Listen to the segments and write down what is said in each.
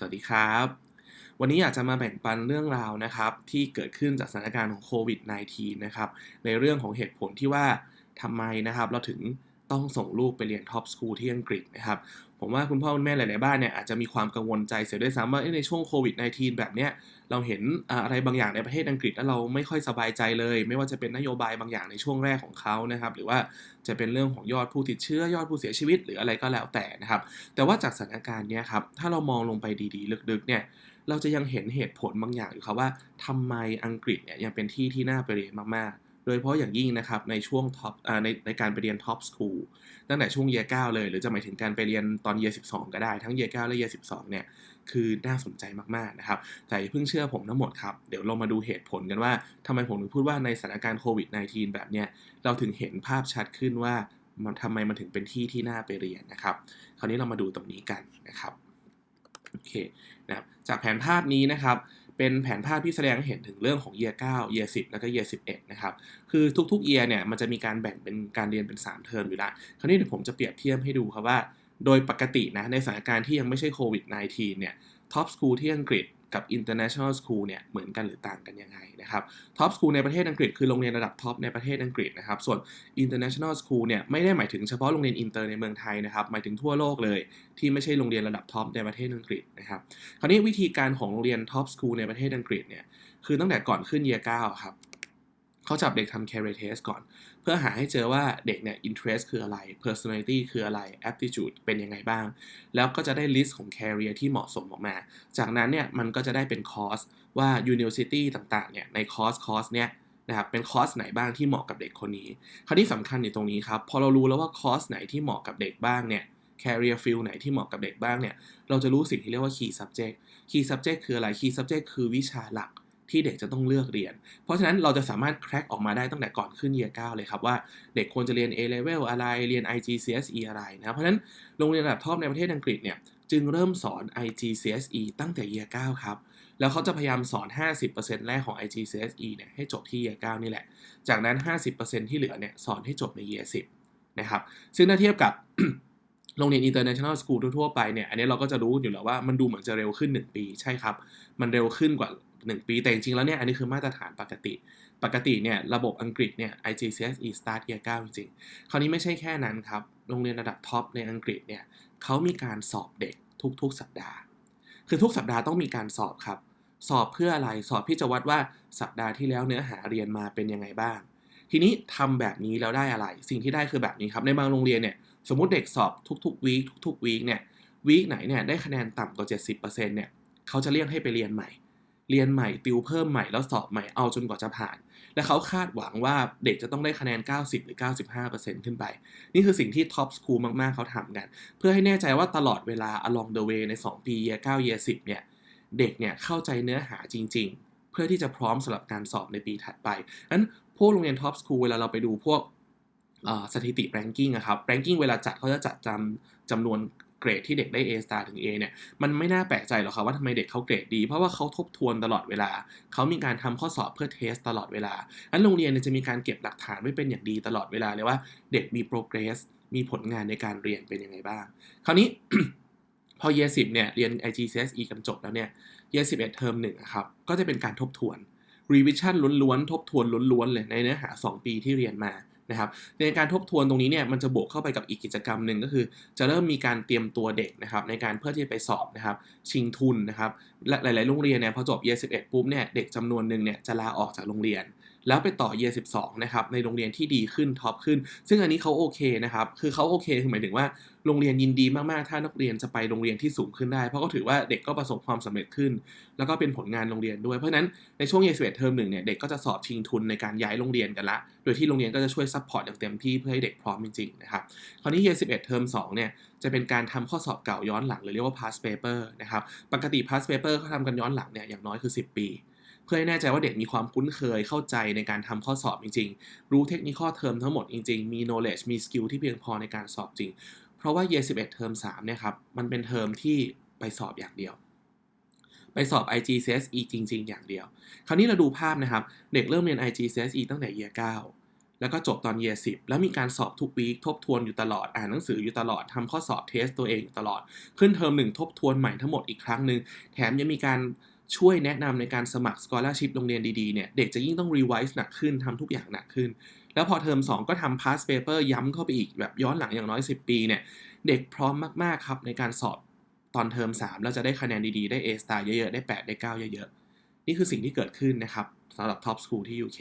สวัสดีครับ วันนี้อยากจะมาแบ่งปันเรื่องราวนะครับ ที่เกิดขึ้นจากสถานการณ์ของโควิด -19 นะครับ ในเรื่องของเหตุผลที่ว่าทำไมนะครับเราถึงต้องส่งลูกไปเรียนท็อปสคูลที่อังกฤษนะครับ ผมว่าคุณพ่อคุณแม่หลาย ๆ บ้านเนี่ยอาจจะมีความกังวลใจเสียด้วยซ้ำว่าในช่วงโควิด -19 แบบเนี้ย เราเห็นอะไรบางอย่างในประเทศอังกฤษแล้วเราไม่ค่อยสบายใจเลย ไม่ว่าจะเป็นนโยบายบางอย่างในช่วงแรกของเขานะครับ หรือว่าจะเป็นเรื่องของยอดผู้ติดเชื้อยอดผู้เสียชีวิตหรืออะไรก็แล้วแต่นะครับ แต่ว่าจากสถานการณ์เนี้ยครับ ถ้าเรามองลงไปดีๆ ลึกๆเนี่ยเราจะยังเห็นเหตุผลบางอย่างอยู่ครับว่าทำไมอังกฤษเนี่ยยังเป็นที่ที่น่าไปเรียนมากๆ โดยเฉพาะอย่างยิ่งนะครับในช่วงท็อปในในการไปเรียนท็อปสคูลตั้งแต่ช่วงเย r 9เลย หรือจะหมายถึงการไปเรียนตอนเย12 ก็ได้ทั้งเย9และเย12เนี่ย คือน่าสนใจมากๆนะครับ แต่อย่าเพิ่งเชื่อผมทั้งหมดครับ เดี๋ยวเรามาดูเหตุผลกันว่าทำไมผมถึงพูดว่าในสถานการณ์โควิด -19 แบบเนี้ยเราถึงเห็นภาพชัดขึ้นว่ามันทำไมมันถึงเป็นที่ที่น่าไปเรียนนะครับ คราวนี้เรามาดูตรงนี้กันนะครับโอเคนะครับจากแผนภาพนี้นะครับเป็นแผนภาพที่แสดงให้เห็นถึงเรื่องของ year 9 year 10 แล้วก็ year 11 นะครับ คือทุกๆ year เนี่ยมันจะมีการแบ่งเป็นการเรียนเป็น 3 เทอมอยู่ล้วคราวนี้เดี๋ยวผมจะเปรียบเทียบให้ดูครับว่า โดยปกตินะในสถานการณ์ที่ยังไม่ใช่โควิด -19 เนี่ยท็อปสคูลที่อังกฤษกับ international school เนี่ยเหมือนกันหรือต่างกันยังไงนะครับท็อปสคูลในประเทศอังกฤษคือโรงเรียนระดับท็อปในประเทศอังกฤษนะครับ ส่วน international school เนี่ยไม่ได้หมายถึงเฉพาะโรงเรียนอินเตอร์ในเมืองไทยนะครับ หมายถึงทั่วโลกเลย ที่ไม่ใช่โรงเรียนระดับท็อปในประเทศอังกฤษนะครับ คราวนี้วิธีการของโรงเรียนท็อปสคูลในประเทศอังกฤษเนี่ยคือตั้งแต่ก่อนขึ้น year 9ครับเขาจับเด็กทำ care test ก่อน พื่อหาให้เจอว่าเด็กเนี่ย interest คืออะไร personality คืออะไร aptitude เป็นยังไงบ้าง แล้วก็จะได้ list ของ career ที่เหมาะสมออกมา จากนั้นเนี่ยมันก็จะได้เป็นคอร์สว่า university ต่างๆ เนี่ยในคอร์สคอร์สเนี่ยนะครับเป็นคอร์สไหนบ้างที่เหมาะกับเด็กคนนี้ คราวนี้สำคัญอยู่ตรงนี้ครับ พอเรารู้แล้วว่าคอร์สไหนที่เหมาะกับเด็กบ้างเนี่ย career field ไหนที่เหมาะกับเด็กบ้างเนี่ย เราจะรู้สิ่งที่เรียกว่า key subject key subject คืออะไร key subject คือวิชาหลัก ที่เด็กจะต้องเลือกเรียน เพราะฉะนั้นเราจะสามารถ crack ออกมาได้ตั้งแต่ก่อนขึ้น year 9เเลยครับว่าเด็กควรจะเรียน A level อะไรเรียน IGCSE อะไรนะครับเพราะฉะนั้นโรงเรียนระดับท็อปในประเทศอังกฤษเนี่ยจึงเริ่มสอน IGCSE ตั้งแต่ year 9ครับ แล้วเขาจะพยายามสอน 50%แรกของ IGCSE เนี่ยให้จบที่ year 9นี่แหละ จากนั้น 50%ที่เหลือเนี่ยสอนให้จบใน year 10นะครับ ซึ่งถ้าเทียบกับโรงเรียน international school ทั่วๆไปเนี่ย อันนี้เราก็จะรู้อยู่แล้วว่ามันดูเหมือนจะเร็วขึ้น 1 ปี ใช่ครับ มันเร็วขึ้นกว่า 1 ปีแต่จริงๆแล้วเนี่ยอันนี้คือมาตรฐานปกติ ปกติเนี่ยระบบอังกฤษเนี่ย IGCSE start year 9จริงๆ คราวนี้ไม่ใช่แค่นั้นครับ โรงเรียนระดับท็อปในอังกฤษเนี่ยเขามีการสอบเด็กทุกๆ สัปดาห์ คือทุกสัปดาห์ต้องมีการสอบครับ สอบเพื่ออะไรสอบที่จะวัดว่าสัปดาห์ที่แล้วเนื้อหาเรียนมาเป็นยังไงบ้าง ทีนี้ทำแบบนี้แล้วได้อะไร สิ่งที่ได้คือแบบนี้ครับในบางโรงเรียนเนี่ยสมมติเด็กสอบทุกๆวีคทุกๆวีคเนี่ยวีคไหนเนี่ยได้คะแนนต่ำกว่า 70%เนี่ยเขาจะเรียกให้ไปเรียนใหม่ เรียนใหม่ติวเพิ่มใหม่แล้วสอบใหม่เอาจนกว่าจะผ่าน และเขาคาดหวังว่าเด็กจะต้องได้คะแนน 90 หรือ 95%ขึ้นไป นี่คือสิ่งที่ท็อปสคูลมาก ๆ เขาทำกัน เพื่อให้แน่ใจว่าตลอดเวลา along the way ใน 2 ปี year 9 year 10 เนี่ย เด็กเนี่ยเข้าใจเนื้อหาจริง ๆ เพื่อที่จะพร้อมสำหรับการสอบในปีถัดไปนั้นพวกโรงเรียนท็อปสคูลเวลาเราไปดูพวกสถิติ ranking อะครับ ranking เวลาจัดเขาจะจัดจำจำนวน เกรดที่เด็กได้ A star ถึง A เนี่ยมันไม่น่าแปลกใจหรอกครับว่าทำไมเด็กเขาเกรดดี เพราะว่าเขาทบทวนตลอดเวลา เขามีการทำข้อสอบเพื่อเทสตลอดเวลาอันโรงเรียนจะมีการเก็บหลักฐานไว้เป็นอย่างดีตลอดเวลาเลยว่าเด็กมี progress มีผลงานในการเรียนเป็นยังไงบ้าง คราวนี้พอ year 10เนี่ยเรียน IGCSE กันจบแล้วเนี่ย year 11เทอมหนึ่งครับก็จะเป็นการทบทวน revision ล้วนๆ ทบทวนล้วนๆ เลยในเนื้อหา 2 ปีที่เรียนมา นะครับในการทบทวนตรงนี้เนี่ยมันจะบวกเข้าไปกับอีกกิจกรรมหนึ่งก็คือ จะเริ่มมีการเตรียมตัวเด็กนะครับในการเพื่อที่จะไปสอบนะครับชิงทุนนะครับและหลาย ๆ โรงเรียนเนี่ยพอจบ year 11ปุ๊บเนี่ยเด็กจำนวนหนึ่งเนี่ยจะลาออกจากโรงเรียน แล้วไปต่อ year 12นะครับในโรงเรียนที่ดีขึ้นท็อปขึ้น ซึ่งอันนี้เขาโอเคนะครับคือเขาโอเคคือหมายถึงว่าโรงเรียนยินดีมากๆ ถ้านักเรียนจะไปโรงเรียนที่สูงขึ้นได้ เพราะก็ถือว่าเด็กก็ประสบความสำเร็จขึ้น แล้วก็เป็นผลงานโรงเรียนด้วย เพราะฉะนั้นในช่วง year 11เทอมหนึ่งเนี่ยเด็กก็จะสอบชิงทุนในการย้ายโรงเรียนกันละ โดยที่โรงเรียนก็จะช่วยซัพพอร์ตอย่างเต็มที่เพื่อให้เด็กพร้อมจริงๆนะครับ คราวนี้ year 11เทอม2เนี่ยจะเป็นการทำข้อสอบเก่าย้อนหลังหรือเรียกว่า past paper นะครับ ปกติ past paper เขาทำกันย้อนหลังเนี่ยอย่างน้อยคือ 10 ปี พื่อให้แน่ใจว่าเด็กมีความคุ้นเคยเข้าใจในการทำข้อสอบจริง ๆ รู้เทคนิคข้อเทอมทั้งหมดจริง ๆ มี knowledge มี skill ที่เพียงพอในการสอบจริง เพราะว่า year 11 เทอม3เนี่ยครับ มันเป็นเทอมที่ไปสอบอย่างเดียว ไปสอบ IGCSE จริง ๆ อย่างเดียว คราวนี้เราดูภาพนะครับ เด็กเริ่มเรียน IGCSE ตั้งแต่ year 9 แล้วก็จบตอน year 10 แล้วมีการสอบทุกวีคทบทวนอยู่ตลอด อ่านหนังสืออยู่ตลอดทำข้อสอบเทสตัวเองอยู่ตลอด ขึ้นเทอมหนึ่งทบทวนใหม่ทั้งหมดอีกครั้งหนึ่งแถมยังมีการ ช่วยแนะนำในการสมัคร scholarship โรงเรียนดีๆเนี่ยเด็กจะยิ่งต้อง revise หนักขึ้นทำทุกอย่างหนักขึ้น แล้วพอเทอม2 ก็ทำ past paper ย้ำเข้าไปอีกแบบย้อนหลังอย่างน้อย 10 ปีเนี่ยเด็กพร้อมมากๆครับในการสอบตอนเทอม3แล้วจะได้คะแนนดีๆ ได้ A star เยอะๆ ได้ 8 ได้ 9 เยอะๆ นี่คือสิ่งที่เกิดขึ้นนะครับสำหรับ top school ที่ UK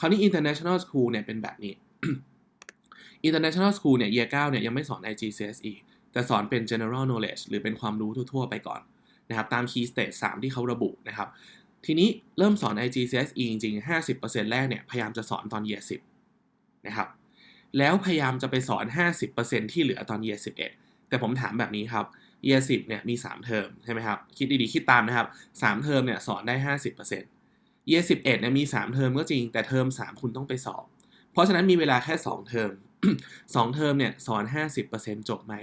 คราวนี้ international school เนี่ยเป็นแบบนี้ international school เนี่ย year 9เนี่ยยังไม่สอน IGCSE แต่สอนเป็น general knowledge หรือเป็นความรู้ทั่วๆ ไปก่อน นะครับตาม key stage 3 ที่เขาระบุนะครับ ทีนี้เริ่มสอน IGCSE จริงๆ 50%แรกเนี่ยพยายามจะสอนตอน year 10นะครับ แล้วพยายามจะไปสอน 50%ที่เหลือตอน year 11 แต่ผมถามแบบนี้ครับ year 10เนี่ยมี 3 เทอมใช่ไหมครับ คิดดีๆ คิดตามนะครับ 3 เทอมเนี่ยสอนได้ 50% year 11เนี่ยมี 3 เทอมก็จริง แต่เทอม 3 คุณต้องไปสอบ เพราะฉะนั้นมีเวลาแค่ 2 เทอม2 เทอมเนี่ยสอน 50%จบไหม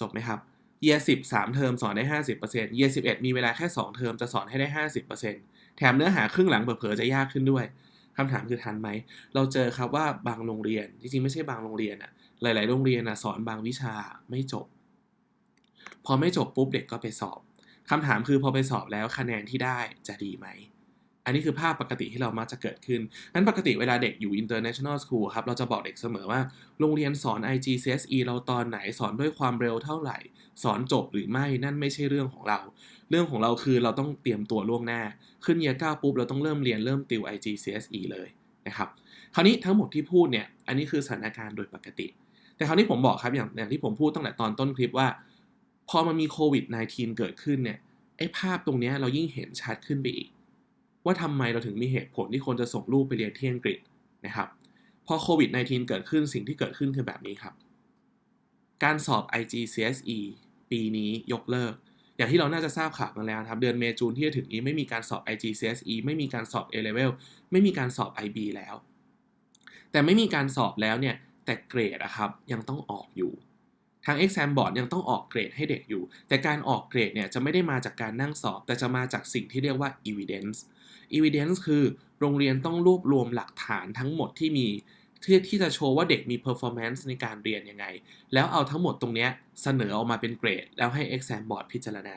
จบไหมครับ year 10 3เทอมสอนได้50% year 11มีเวลาแค่2เทอมจะสอนให้ได้50%แถมเนื้อหาครึ่งหลังเผลอๆจะยากขึ้นด้วยคำถามคือทันไหม เราเจอครับว่าบางโรงเรียน จริงๆ ไม่ใช่บางโรงเรียนอะหลาย ๆ โรงเรียนอะสอนบางวิชาไม่จบ พอไม่จบปุ๊บเด็กก็ไปสอบคำถามคือพอไปสอบแล้วคะแนนที่ได้จะดีไหม อันนี้คือภาพปกติที่เรามักจะเกิดขึ้นนั้นปกติเวลาเด็กอยู่ international school ครับ เราจะบอกเด็กเสมอว่า โรงเรียนสอน IGCSE เราตอนไหนสอนด้วยความเร็วเท่าไหร่ สอนจบหรือไม่นั่นไม่ใช่เรื่องของเรา เรื่องของเราคือเราต้องเตรียมตัวล่วงหน้า ขึ้นเยียร์9ปุ๊บเราต้องเริ่มเรียนเริ่มติว IGCSE เลยนะครับคราวนี้ทั้งหมดที่พูดเนี่ยอันนี้คือสถานการณ์โดยปกติ แต่คราวนี้ผมบอกครับอย่างอย่างที่ผมพูดตั้งแต่ตอนต้นคลิปว่า พอมันมีโควิด -19 เกิดขึ้นเนี่ยไอ้ภาพตรงนี้เรายิ่งเห็นชัดขึ้นไปอีก ว่าทำไมเราถึงมีเหตุผลที่คนจะส่งลูกไปเรียนที่อังกฤษนะครับพอโควิด -19 เกิดขึ้นสิ่งที่เกิดขึ้นคือแบบนี้ครับ การสอบ IGCSE ปีนี้ยกเลิก อย่างที่เราน่าจะทราบข่าวกันแล้วครับ เดือนเมษายนที่จะถึงนี้ไม่มีการสอบ IGCSE ไม่มีการสอบ A level ไม่มีการสอบ IB แล้ว แต่ไม่มีการสอบแล้วเนี่ยแต่เกรดอะครับยังต้องออกอยู่ทาง exam board ยังต้องออกเกรดให้เด็กอยู่ แต่การออกเกรดเนี่ยจะไม่ได้มาจากการนั่งสอบ แต่จะมาจากสิ่งที่เรียกว่า evidence evidence คือโรงเรียนต้องรวบรวมหลักฐานทั้งหมดที่มี ที่ที่จะโชว์ว่าเด็กมี performance ในการเรียนยังไง แล้วเอาทั้งหมดตรงนี้เสนอออกมาเป็นเกรด แล้วให้ exam board พิจารณา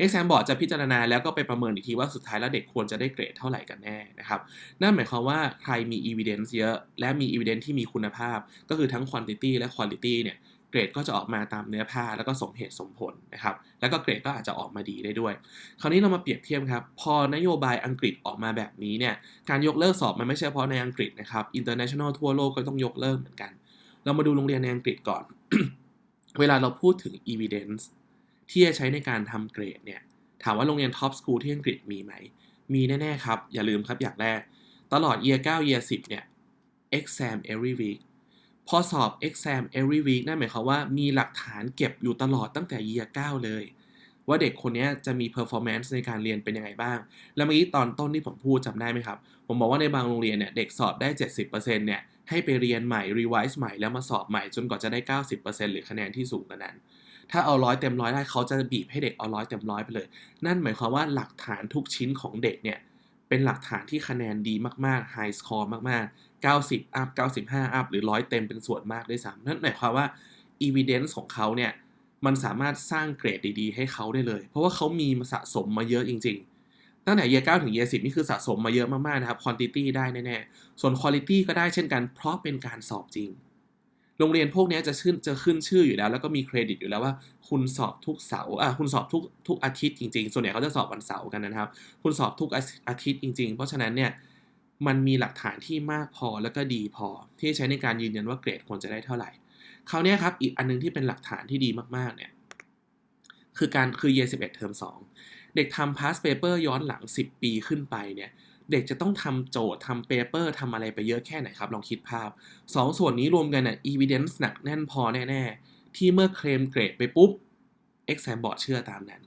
exam board จะพิจารณาแล้วก็ไปประเมินอีกทีว่าสุดท้ายแล้วเด็กควรจะได้เกรดเท่าไหร่กันแน่นะครับนั่นหมายความว่าใครมี evidence เยอะ และมี evidence ที่มีคุณภาพ ก็คือทั้ง quantity และ quality เนี่ย เกรดก็จะออกมาตามเนื้อผ้าแล้วก็สมเหตุสมผลนะครับ แล้วก็เกรดก็อาจจะออกมาดีได้ด้วย คราวนี้เรามาเปรียบเทียบครับ พอนโยบายอังกฤษออกมาแบบนี้เนี่ย การยกเลิกสอบมันไม่ใช่เฉพาะในอังกฤษนะครับ international ทั่วโลกก็ต้องยกเลิกเหมือนกัน เรามาดูโรงเรียนในอังกฤษก่อน เวลาเราพูดถึง evidence ที่จะใช้ในการทำเกรดเนี่ย ถามว่าโรงเรียน top school ที่อังกฤษมีไหม มีแน่ๆครับ อย่าลืมครับอย่างแรก ตลอด year 9 year 10เนี่ย exam every week พอสอบ exam every week นั่นหมายความว่ามีหลักฐานเก็บอยู่ตลอดตั้งแต่ year 9 เลย ว่าเด็กคนนี้จะมี performance ในการเรียนเป็นยังไงบ้าง แล้วเมื่อกี้ตอนต้นที่ผมพูดจำได้ไหมครับ ผมบอกว่าในบางโรงเรียนเนี่ยเด็กสอบได้ 70%เนี่ยให้ไปเรียนใหม่ revise ใหม่แล้วมาสอบใหม่จนกว่าจะได้ 90%หรือคะแนนที่สูงกว่านั้น ถ้าเอาร้อยเต็มร้อยได้เขาจะบีบให้เด็กเอาร้อยเต็มร้อยไปเลย นั่นหมายความว่าหลักฐานทุกชิ้นของเด็กเนี่ยเป็นหลักฐานที่คะแนนดีมากๆ high score มากๆ 90 up 95 up หรือร้อยเต็มเป็นส่วนมากด้วยซ้ำนั่นหมายความว่า evidence ของเขาเนี่ย มันสามารถสร้างเกรดดีๆ ให้เขาได้เลย เพราะว่าเขามีมาสะสมมาเยอะจริง ๆ ตั้งแต่ year 9ถึง year 10นี่คือสะสมมาเยอะมากๆนะครับ quantity ได้แน่ๆ ส่วน quality ก็ได้เช่นกัน เพราะเป็นการสอบจริง โรงเรียนพวกนี้จะขึ้นจะขึ้นชื่ออยู่แล้ว แล้วก็มีเครดิตอยู่แล้วว่า คุณสอบทุกเสาร์อะคุณสอบทุกทุกอาทิตย์จริงๆ ส่วนใหญ่เขาจะสอบวันเสาร์กันนะครับ คุณสอบทุกอาทิตย์จริง ๆ เพราะฉะนั้นเนี่ย มันมีหลักฐานที่มากพอแล้วก็ดีพอ ที่ใช้ในการยืนยันว่าเกรดควรจะได้เท่าไหร่คราวนี้ครับอีกอันนึงที่เป็นหลักฐานที่ดีมากๆเนี่ยคือการคือ year 11 เทอม 2 เด็กทำ past paper ย้อนหลัง 10 ปีขึ้นไปเนี่ยเด็กจะต้องทำโจทย์ทำเปเปอร์ทำอะไรไปเยอะแค่ไหนครับลองคิดภาพ2ส่วนนี้รวมกันน่ะ evidence หนักแน่นพอแน่ๆ ที่เมื่อเคลมเกรดไปปุ๊บ exam board เชื่อตามนั้น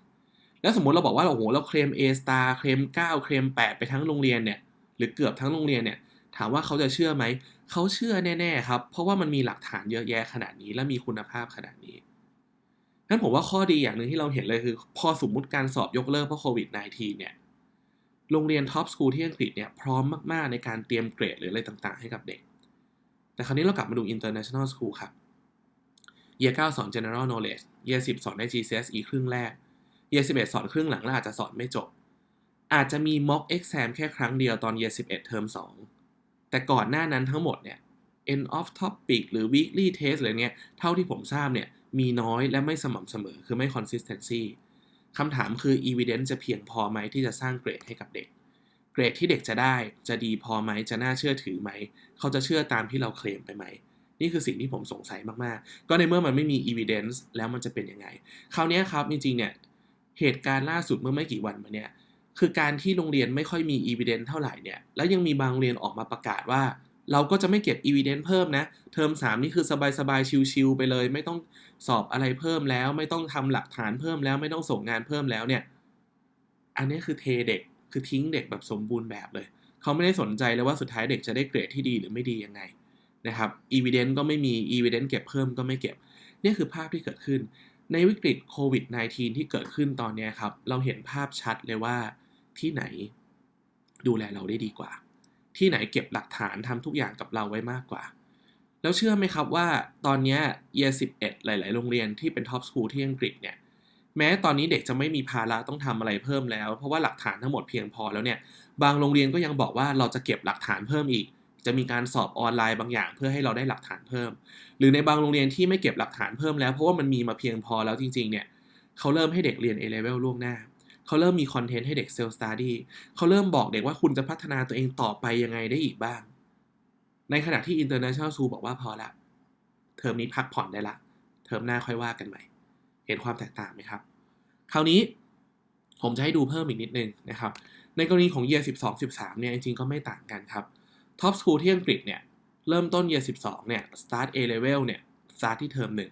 แล้วสมมติเราบอกว่าโอ้โหเราเคลม A star เคลม 9 เคลม 8 ไปทั้งโรงเรียนเนี่ย รือเกือบทั้งโรงเรียนเนี่ยถามว่าเขาจะเชื่อไหม เขาเชื่อแน่ๆครับ เพราะว่ามันมีหลักฐานเยอะแยะขนาดนี้และมีคุณภาพขนาดนี้นั้นผมว่าข้อดีอย่างหนึ่งที่เราเห็นเลยคือ พอสมมุติการสอบยกเลิกเพราะโควิด -19 เนี่ย โรงเรียนท็อปสคูลที่อังกฤษเนี่ยพร้อมมากๆในการเตรียมเกรดหรืออะไรต่างๆ ให้กับเด็ก แต่คราวนี้เรากลับมาดู international school ครับ year 9สอน general knowledge year 10 สอนได้ GCSE ครึ่งแรก year 11 สอนครึ่งหลังแล้วอาจจะสอนไม่จบ อาจจะมี mock exam แค่ครั้งเดียวตอน year 11 เทอม 2 แต่ก่อนหน้านั้นทั้งหมดเนี่ย end of topic หรือ weekly test อะไรเงี้ยเท่าที่ผมทราบเนี่ย มีน้อยและไม่สม่ำเสมอ คือไม่ consistency คำถามคือ evidence จะเพียงพอไหมที่จะสร้างเกรดให้กับเด็ก เกรดที่เด็กจะได้จะดีพอไหม จะน่าเชื่อถือไหม เขาจะเชื่อตามที่เราเคลมไปไหม นี่คือสิ่งที่ผมสงสัยมาก ๆ ก็ในเมื่อมันไม่มี evidence แล้วมันจะเป็นยังไง คราวนี้ครับ จริง ๆ เนี่ย เหตุการณ์ล่าสุดเมื่อไม่กี่วันมาเนี่ย คือการที่โรงเรียนไม่ค่อยมี evidence เท่าไหร่เนี่ย แล้วยังมีบางเรียนออกมาประกาศว่า เราก็จะไม่เก็บ evidence เพิ่มนะ เทอม 3 นี่คือสบายๆ ชิลๆไปเลย ไม่ต้องสอบอะไรเพิ่มแล้ว ไม่ต้องทำหลักฐานเพิ่มแล้ว ไม่ต้องส่งงานเพิ่มแล้วเนี่ย อันนี้คือเทเด็ก คือทิ้งเด็กแบบสมบูรณ์แบบเลย เขาไม่ได้สนใจเลยว่าสุดท้ายเด็กจะได้เกรดที่ดีหรือไม่ดียังไงนะครับ evidence ก็ไม่มี evidence เก็บเพิ่มก็ไม่เก็บ นี่คือภาพที่เกิดขึ้น ในวิกฤตโควิด -19 ที่เกิดขึ้นตอนนี้ครับ เราเห็นภาพชัดเลยว่า ที่ไหน ดูแลเราได้ดีกว่า ที่ไหนเก็บหลักฐานทำทุกอย่างกับเราไว้มากกว่า แล้วเชื่อไหมครับว่าตอนนี้ year 11 หลาย ๆ โรงเรียนที่เป็นท็อปสคูลที่อังกฤษเนี่ยแม้ตอนนี้เด็กจะไม่มีภาระต้องทำอะไรเพิ่มแล้ว เพราะว่าหลักฐานทั้งหมดเพียงพอแล้วเนี่ย บางโรงเรียนก็ยังบอกว่าเราจะเก็บหลักฐานเพิ่มอีก จะมีการสอบออนไลน์บางอย่าง เพื่อให้เราได้หลักฐานเพิ่ม หรือในบางโรงเรียนที่ไม่เก็บหลักฐานเพิ่มแล้วเพราะว่ามันมีมาเพียงพอแล้วจริง ๆ เนี่ยเขาเริ่มให้เด็กเรียน A level ล่วงหน้า เขาเริ่มมีคอนเทนต์ให้เด็กเซลล์สตาร์ดี้เขาเริ่มบอกเด็กว่าคุณจะพัฒนาตัวเองต่อไปยังไงได้อีกบ้าง ในขณะที่ International School บอกว่าพอละ เทอมนี้พักผ่อนได้ละ เทอมหน้าค่อยว่ากันใหม่ เห็นความแตกต่างไหมครับ คราวนี้ผมจะให้ดูเพิ่มอีกนิดนึงนะครับ ในกรณีของ Year 12 13 เนี่ยจริงๆก็ไม่ต่างกันครับ Top School ที่อังกฤษเนี่ยเริ่มต้น Year 12 เนี่ย Start A Level เนี่ย Start ที่เทอมหนึ่ง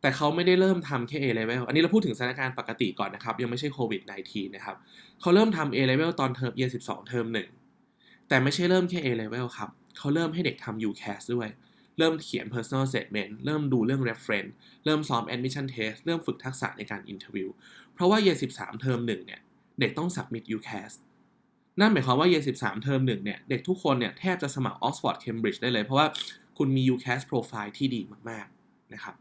แต่เขาไม่ได้เริ่มทำแค่ A Level อันนี้เราพูดถึงสถานการณ์ปกติก่อนนะครับ ยังไม่ใช่โควิด -19 นะครับเขาเริ่มทำ A Level ตอนเทอม Year 12 เทอมหนึ่งแต่ไม่ใช่เริ่มแค่ A Level ครับเขาเริ่มให้เด็กทำ UCAS ด้วย เริ่มเขียน personal statement เริ่มดูเรื่อง reference เริ่มซ้อม admission test เริ่มฝึกทักษะในการ interview เพราะว่า year 13 เทอมหนึ่งเนี่ย เด็กต้อง submit UCAS นั่นหมายความว่า year 13 เทอมหนึ่งเนี่ย เด็กทุกคนเนี่ย แทบจะสมัคร Oxford Cambridge ได้เลย เพราะว่าคุณมี UCAS profile ที่ดีมาก ๆ นะครับ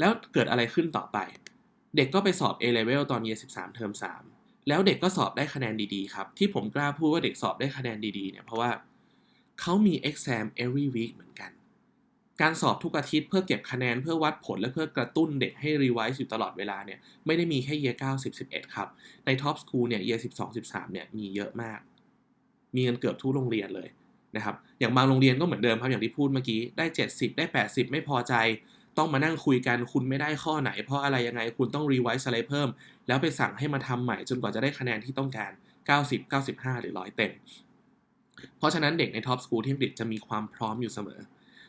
แล้วเกิดอะไรขึ้นต่อไป เด็กก็ไปสอบ A level ตอน year 13 เทอม3 แล้วเด็กก็สอบได้คะแนนดีๆครับ ที่ผมกล้าพูดว่าเด็กสอบได้คะแนนดีๆเนี่ยเพราะว่าเขามี exam every week เหมือนกัน การสอบทุกอาทิตย์เพื่อเก็บคะแนนเพื่อวัดผลและเพื่อกระตุ้นเด็กให้รีไวซ์อยู่ตลอดเวลาเนี่ยไม่ได้มีแค่ year 9 10 11ครับ ในท็อปสคูลเนี่ย year 12 13เนี่ยมีเยอะมาก มีกันเกือบทุกโรงเรียนเลยนะครับอย่างบางโรงเรียนก็เหมือนเดิมครับอย่างที่พูดเมื่อกี้ได้ 70 ได้ 80 ไม่พอใจ ต้องมานั่งคุยกันคุณไม่ได้ข้อไหน เพราะอะไรยังไงคุณต้องรีไวซ์อะไรเพิ่ม แล้วไปสั่งให้มาทำใหม่จนกว่าจะได้คะแนนที่ต้องการ 90 95 หรือ 100 เต็ม เพราะฉะนั้นเด็กในท็อปสคูลที่อังกฤษจะมีความพร้อมอยู่เสมอ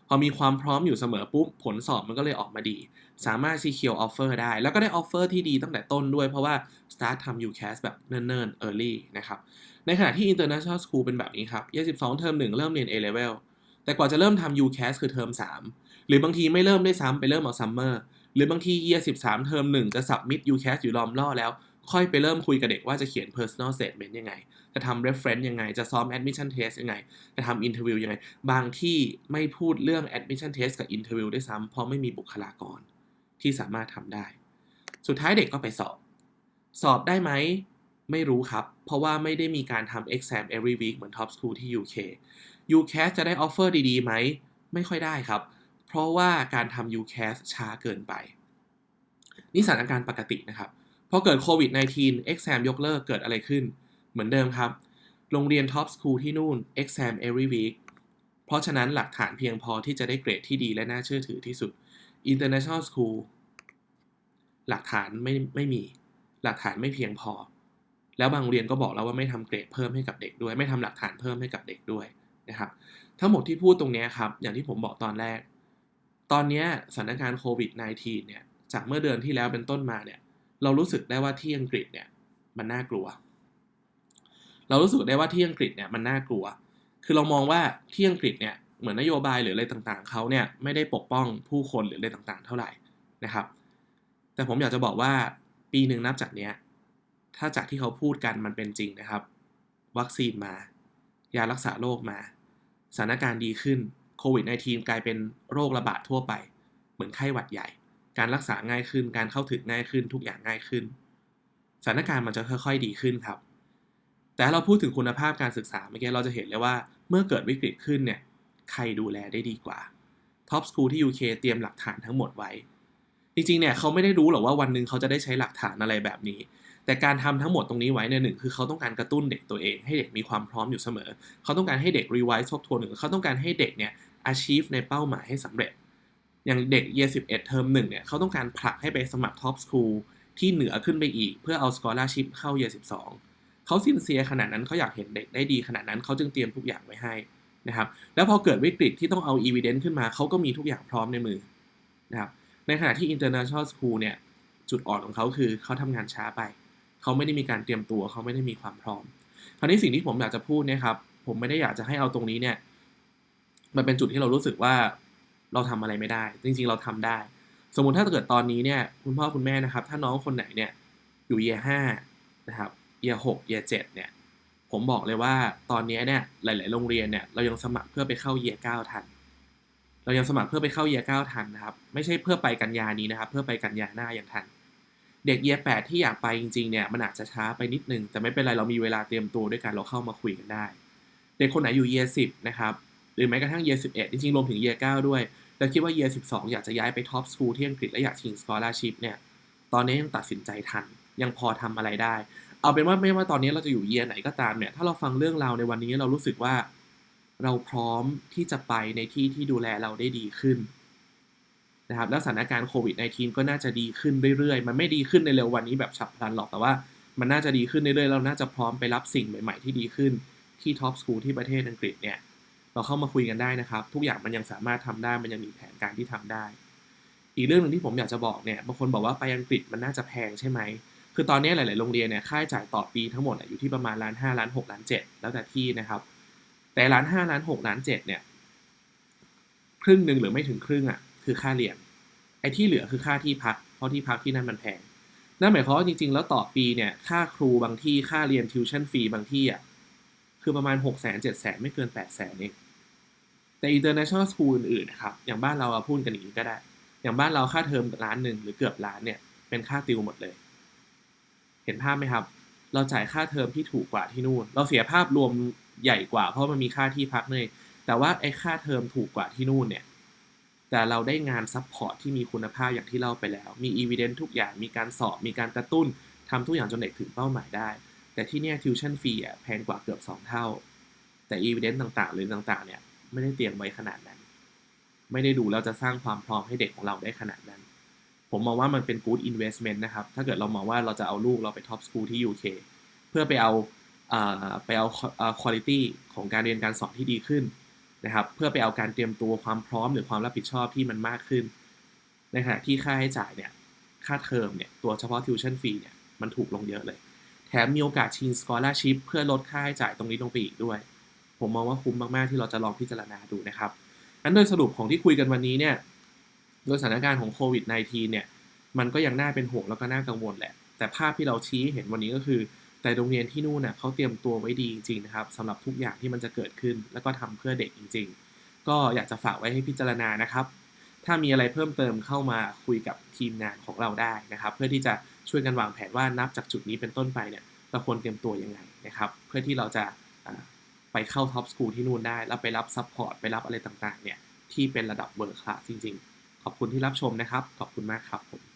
พอมีความพร้อมอยู่เสมอปุ๊บผลสอบมันก็เลยออกมาดี สามารถ secure offer ได้ แล้วก็ได้ offer ที่ดีตั้งแต่ต้นด้วย เพราะว่า start ทำ UCAS แบบเนิ่นๆ early นะครับในขณะที่ international school เป็นแบบนี้ครับ year 12เทอม1เริ่มเรียน A level แต่กว่าจะเริ่มทำ UCAS คือเทอม3 หรือบางทีไม่เริ่มได้ซ้ำไปเริ่มเอา summer หรือบางที year 13เทอม1จะ submit UCAS อยู่ล้อมล่อแล้ว ค่อยไปเริ่มคุยกับเด็กว่าจะเขียน personal statement ยังไง จะทำ reference ยังไง จะซ้อม admission test ยังไง จะทำ interview ยังไง บางที่ไม่พูดเรื่อง admission test กับ interview ได้ซ้ำเพราะไม่มีบุคลากรที่สามารถทำได้ สุดท้ายเด็กก็ไปสอบ สอบได้ไหมไม่รู้ครับ เพราะว่าไม่ได้มีการทำ exam every week เหมือน top school ที่ UK UCAS จะได้ offer ดีๆไหม ไม่ค่อยได้ครับ เพราะว่าการทำ UCAS ช้าเกินไป นี่สถานการณ์ปกตินะครับพอเกิดโควิด -19 exam ยกเลิกเกิดอะไรขึ้น เหมือนเดิมครับ โรงเรียน top school ที่นู่น exam every week เพราะฉะนั้นหลักฐานเพียงพอที่จะได้เกรดที่ดีและน่าเชื่อถือที่สุด international school หลักฐานไม่ไม่มี หลักฐานไม่เพียงพอ แล้วบางโรงเรียนก็บอกแล้วว่าไม่ทำเกรดเพิ่มให้กับเด็กด้วย ไม่ทำหลักฐานเพิ่มให้กับเด็กด้วยนะครับ ทั้งหมดที่พูดตรงนี้ครับ อย่างที่ผมบอกตอนแรก ตอนนี้สถานการณ์โควิด -19 เนี่ย จากเมื่อเดือนที่แล้วเป็นต้นมาเนี่ย เรารู้สึกได้ว่าที่อังกฤษเนี่ยมันน่ากลัว เรารู้สึกได้ว่าที่อังกฤษเนี่ยมันน่ากลัว คือเรามองว่าที่อังกฤษเนี่ยเหมือนนโยบายหรืออะไรต่างๆเขาเนี่ยไม่ได้ปกป้องผู้คนหรืออะไรต่างๆ เท่าไหร่นะครับ แต่ผมอยากจะบอกว่าปีหนึ่งนับจากเนี้ยถ้าจากที่เขาพูดกันมันเป็นจริงนะครับ วัคซีนมา ยารักษาโรคมาสถานการณ์ดีขึ้น โควิด -19 กลายเป็นโรคระบาดทั่วไป เหมือนไข้หวัดใหญ่ การรักษาง่ายขึ้น การเข้าถึงง่ายขึ้น ทุกอย่างง่ายขึ้น สถานการณ์มันจะค่อยๆดีขึ้นครับ แต่เราพูดถึงคุณภาพการศึกษาเมื่อกี้เราจะเห็นเลยว่า เมื่อเกิดวิกฤตขึ้นเนี่ย ใครดูแลได้ดีกว่า ท็อปสคูลที่ UK เตรียมหลักฐานทั้งหมดไว้ จริงๆ เนี่ยเขาไม่ได้รู้หรอกว่าวันหนึ่งเขาจะได้ใช้หลักฐานอะไรแบบนี้แต่การทำทั้งหมดตรงนี้ไว้เนี่ยหนึ่งคือเขาต้องการกระตุ้นเด็กตัวเอง ให้เด็กมีความพร้อมอยู่เสมอ เขาต้องการให้เด็กรีไวซ์ทบทวนหรือเขาต้องการให้เด็กเนี่ย achieve ในเป้าหมายให้สำเร็จ อย่างเด็ก year 11 เทอมหนึ่งเนี่ยเขาต้องการผลักให้ไปสมัคร top school ที่เหนือขึ้นไปอีก เพื่อเอา scholarship เข้า year 12เขาซินเซียขนาดนั้นเขาอยากเห็นเด็กได้ดีขนาดนั้นเขาจึงเตรียมทุกอย่างไว้ให้นะครับ แล้วพอเกิดวิกฤตที่ต้องเอา evidence ขึ้นมาเขาก็มีทุกอย่างพร้อมในมือนะครับ ในขณะที่ international school เนี่ยจุดอ่อนของเขาคือเขาทำงานช้าไปเขาไม่ได้มีการเตรียมตัวเขาไม่ได้มีความพร้อม คราวนี้สิ่งที่ผมอยากจะพูดเนี่ยครับผมไม่ได้อยากจะให้เอาตรงนี้เนี่ย มันเป็นจุดที่เรารู้สึกว่าเราทำอะไรไม่ได้ จริง ๆ เราทำได้ สมมุติถ้าเกิดตอนนี้เนี่ยคุณพ่อคุณแม่นะครับ ถ้าน้องคนไหนเนี่ยอยู่เยห้านะครับเยหกเยเจ็ดเนี่ยผมบอกเลยว่าตอนนี้เนี่ยหลาย ๆ โรงเรียนเนี่ยเรายังสมัครเพื่อไปเข้าเยเก้าทัน เรายังสมัครเพื่อไปเข้าเยเก้าทันนะครับ ไม่ใช่เพื่อไปกันยานี้นะครับ เพื่อไปกันยาหน้ายังทัน เด็กเยแปดที่อยากไปจริง ๆ เนี่ยมันอาจจะช้าไปนิดนึง แต่ไม่เป็นไรเรามีเวลาเตรียมตัวด้วยกันเราเข้ามาคุยกันได้ เด็กคนไหนอยู่เยสิบนะครับ หรือแม้กระทั่ง year 11 จริงๆรวมถึง year 9 ด้วย แล้วคิดว่า year 12 อยากจะย้ายไป top school ที่อังกฤษและอยากชิง scholarship เนี่ย ตอนนี้ยังตัดสินใจทัน ยังพอทำอะไรได้ เอาเป็นว่าไม่ว่าตอนนี้เราจะอยู่ year ไหนก็ตามเนี่ย ถ้าเราฟังเรื่องราวในวันนี้เรารู้สึกว่าเราพร้อมที่จะไปในที่ที่ดูแลเราได้ดีขึ้นนะครับแล้วสถานการณ์โควิด -19 ก็น่าจะดีขึ้นเรื่อยๆ มันไม่ดีขึ้นในเร็ววันนี้แบบฉับพลันหรอก แต่ว่ามันน่าจะดีขึ้นเรื่อยๆ เราน่าจะพร้อมไปรับสิ่งใหม่ๆ ที่ดีขึ้นที่ top school ที่ประเทศอังกฤษเนี่ย เราเข้ามาคุยกันได้นะครับ ทุกอย่างมันยังสามารถทำได้มันยังมีแผนการที่ทำได้ อีกเรื่องหนึ่งที่ผมอยากจะบอกเนี่ยบางคนบอกว่าไปอังกฤษมันน่าจะแพงใช่ไหมคือตอนนี้หลาย ๆ โรงเรียนเนี่ยค่าใช้จ่ายต่อปีทั้งหมดอยู่ที่ประมาณล้านห้าล้านหกล้านเจ็ดแล้วแต่ที่นะครับ แต่ล้านห้าล้านหกล้านเจ็ดเนี่ยครึ่งหนึ่งหรือไม่ถึงครึ่งอะคือค่าเรียนไอ้ที่เหลือคือค่าที่พัก เพราะที่พักที่นั่นมันแพงนั่นหมายความว่าจริง ๆ แล้วต่อปีเนี่ยค่าครูบางที่ค่าเรียนทิวชั่นฟรีบางที่อะคือประมาณหกแสนเจ็ดแสนไม่เกินแปดแสนเอง แต่ international school อื่นๆนะครับอย่างบ้านเราพูดกันอย่างนี้ก็ได้ อย่างบ้านเราค่าเทอมล้านหนึ่งหรือเกือบล้านเนี่ยเป็นค่าติวหมดเลย เห็นภาพไหมครับ เราจ่ายค่าเทอมที่ถูกกว่าที่นู่น เราเสียภาพรวมใหญ่กว่า เพราะมันมีค่าที่พักเลยแต่ว่าไอ้ค่าเทอมถูกกว่าที่นู่นเนี่ยแต่เราได้งานซัพพอร์ตที่มีคุณภาพอย่างที่เล่าไปแล้ว มีอีเวนต์ทุกอย่างมีการสอบ มีการกระตุ้นทำทุกอย่างจนเด็กถึงเป้าหมายได้ แต่ที่เนี่ยทิวชั่นฟรีอะแพงกว่าเกือบ 2 เท่า แต่อีเวนต์ต่างๆ หรือต่างๆเนี่ย ไม่ได้เตรียมไว้ขนาดนั้น ไม่ได้ดูแล้วจะสร้างความพร้อมให้เด็กของเราได้ขนาดนั้น ผมมองว่ามันเป็น good investment นะครับ ถ้าเกิดเรามองว่าเราจะเอาลูกเราไป top school ที่ UK เพื่อไปเอาไปเอา quality ของการเรียนการสอนที่ดีขึ้นนะครับ เพื่อไปเอาการเตรียมตัวความพร้อมหรือความรับผิดชอบที่มันมากขึ้นในขณะที่ค่าใช้จ่ายเนี่ย ค่าเทอมเนี่ย ตัวเฉพาะ tuition fee เนี่ย มันถูกลงเยอะเลย แถมมีโอกาสชิง scholarship เพื่อลดค่าใช้จ่ายตรงนี้ลงไปอีกด้วย ผมมองว่าคุ้มมาก ๆ ที่เราจะลองพิจารณาดูนะครับอันโดยสรุปของที่คุยกันวันนี้เนี่ย โดยสถานการณ์ของโควิด -19 เนี่ย มันก็ยังน่าเป็นห่วงแล้วก็น่ากังวลแหละ แต่ภาพที่เราชี้เห็นวันนี้ก็คือ แต่โรงเรียนที่นู่นน่ะเขาเตรียมตัวไว้ดีจริงๆนะครับสำหรับทุกอย่างที่มันจะเกิดขึ้น แล้วก็ทำเพื่อเด็กจริง ๆ ก็อยากจะฝากไว้ให้พิจารณานะครับ ถ้ามีอะไรเพิ่มเติมเข้ามาคุยกับทีมงานของเราได้นะครับ เพื่อที่จะช่วยกันวางแผนว่านับจากจุดนี้เป็นต้นไปเนี่ยเราควรเตรียมตัวยังไงนะครับ เพื่อที่เราจะ ไปเข้าท็อปสกูลที่นู่นได้ แล้วไปรับซัพพอร์ตไปรับอะไรต่างๆเนี่ยที่เป็นระดับเวิร์คคลาสจริง ๆ ขอบคุณที่รับชมนะครับ ขอบคุณมากครับผม